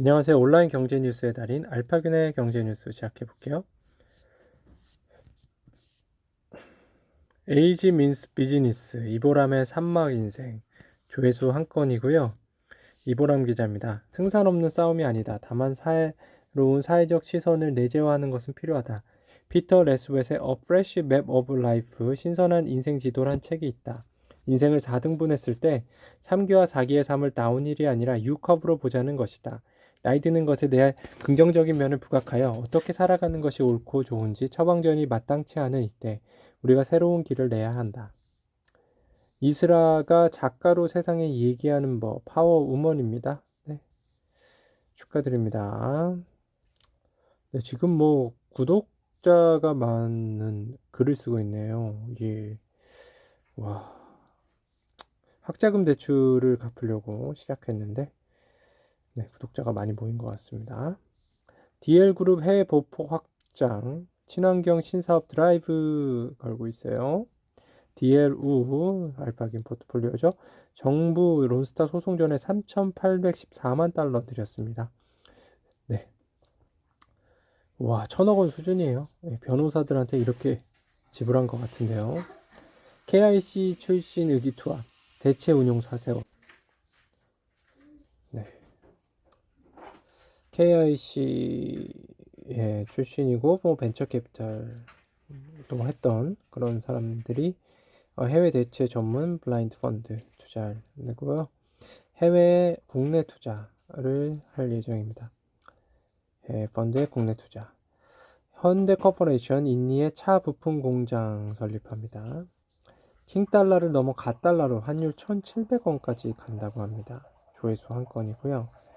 안녕하세요. 온라인 경제 뉴스의 달인 알파균의 경제 뉴스 시작해 볼게요. 에이지 민스 비즈니스 이보람의 산막 인생 조회수 한 건이고요. 이보람 기자입니다. 승산 없는 싸움이 아니다. 다만 사회로운 사회적 시선을 내재화하는 것은 필요하다. 피터 레스웨트의 A Fresh Map of Life 신선한 인생 지도란 책이 있다. 인생을 4등분했을 때 3기와 4기의 삶을 다운힐이 아니라 U컵으로 보자는 것이다. 나이 드는 것에 대해 긍정적인 면을 부각하여 어떻게 살아가는 것이 옳고 좋은지 처방전이 마땅치 않은 이때 우리가 새로운 길을 내야 한다. 이스라가 작가로 세상에 얘기하는 법 파워 우먼입니다. 네. 축하드립니다. 네, 지금 뭐 구독자가 많은 글을 쓰고 있네요. 예. 와. 학자금 대출을 갚으려고 시작했는데 네, 구독자가 많이 모인 것 같습니다. DL그룹 해외 보폭 확장, 친환경 신사업 드라이브 걸고 있어요. DLU 알파긴 포트폴리오죠. 정부 론스타 소송 전에 3,814만 달러 들였습니다. 네. 와, 천억 원 수준이에요. 네, 변호사들한테 이렇게 지불한 것 같은데요. KIC 출신 의기투합, 대체 운용 사세요. KIC의 출신이고 뭐 벤처 캐피탈 또 했던 그런 사람들이 어, 해외 대체 전문 블라인드 펀드 투자를 내고요. 해외 국내 투자를 할 예정입니다. 해외 펀드의 국내 투자. 현대 커퍼레이션 인니의 차 부품 공장 설립합니다. 킹달러를 넘어 갓달러로 환율 1,700원까지 간다고 합니다. 조회수 한 건이고요.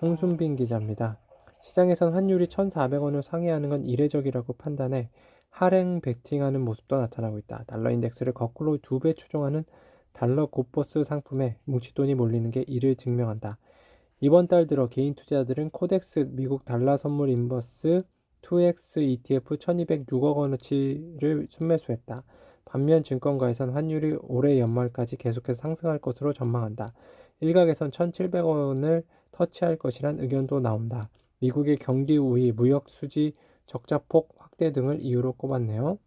홍순빈 기자입니다. 시장에선 환율이 1,400원을 상회하는 건 이례적이라고 판단해 하행 베팅하는 모습도 나타나고 있다. 달러 인덱스를 거꾸로 두 배 추종하는 달러 고버스 상품에 뭉칫돈이 몰리는 게 이를 증명한다. 이번 달 들어 개인 투자자들은 코덱스 미국 달러 선물 인버스 2X ETF 1206억 원어치를 순매수했다. 반면 증권가에선 환율이 올해 연말까지 계속해서 상승할 것으로 전망한다. 일각에선 1,700원을 터치할 것이란 의견도 나온다. 미국의 경기 우위, 무역 수지 적자폭 확대 등을 이유로 꼽았네요.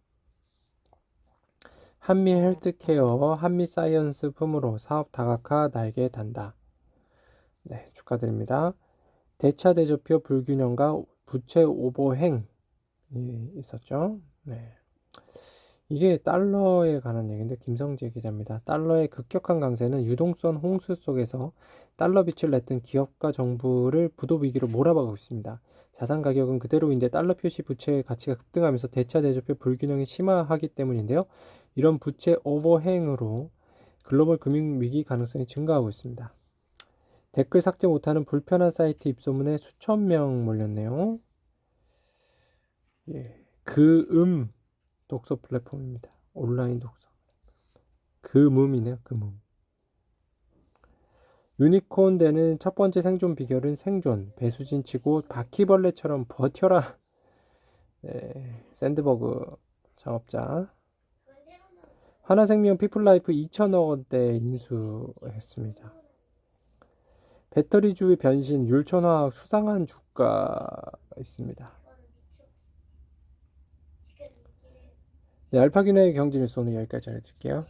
한미 헬스케어, 한미 사이언스 품으로 사업 다각화 날개 단다. 네, 축하드립니다. 대차 대조표 불균형과 부채 오버행 있었죠. 네. 이게 달러에 관한 얘기인데 김성재 기자입니다. 달러의 급격한 강세는 유동성 홍수 속에서 달러 빛을 냈던 기업과 정부를 부도 위기로 몰아가고 있습니다. 자산 가격은 그대로인데 달러 표시 부채의 가치가 급등하면서 대차 대조표 불균형이 심화하기 때문인데요. 이런 부채 오버행으로 글로벌 금융 위기 가능성이 증가하고 있습니다. 댓글 삭제 못하는 불편한 사이트 입소문에 수천 명 몰렸네요. 예, 그음 독서 플랫폼입니다. 온라인 독서. 금음이네요. 금음. 유니콘 되는 첫 번째 생존 비결은 생존. 배수진 치고 바퀴벌레처럼 버텨라. 네, 샌드버그 창업자. 하나생명 피플라이프 2천억 원대 인수했습니다. 배터리 주의 변신, 율촌화학 수상한 주가 있습니다. 네, 알파기네 경제 뉴스 오늘 여기까지 전해드릴게요.